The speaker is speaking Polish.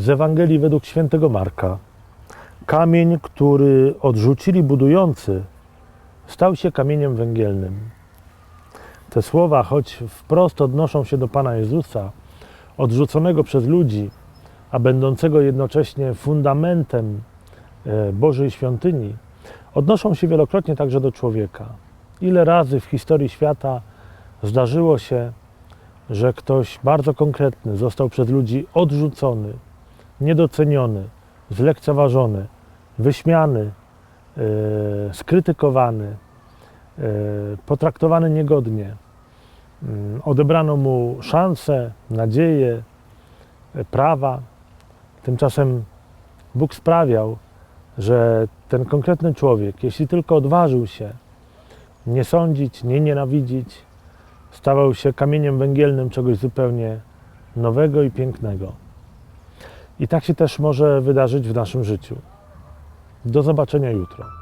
z Ewangelii według świętego Marka. Kamień, który odrzucili budujący, stał się kamieniem węgielnym. Te słowa, choć wprost odnoszą się do Pana Jezusa, odrzuconego przez ludzi, a będącego jednocześnie fundamentem e, Bożej świątyni, odnoszą się wielokrotnie także do człowieka. Ile razy w historii świata zdarzyło się, że ktoś bardzo konkretny został przez ludzi odrzucony, niedoceniony, zlekceważony, wyśmiany, e, skrytykowany, e, potraktowany niegodnie. Mm, Odebrano mu szanse, nadzieję, e, prawa. Tymczasem Bóg sprawiał, że ten konkretny człowiek, jeśli tylko odważył się nie sądzić, nie nienawidzić, stawał się kamieniem węgielnym czegoś zupełnie nowego i pięknego. I tak się też może wydarzyć w naszym życiu. Do zobaczenia jutro.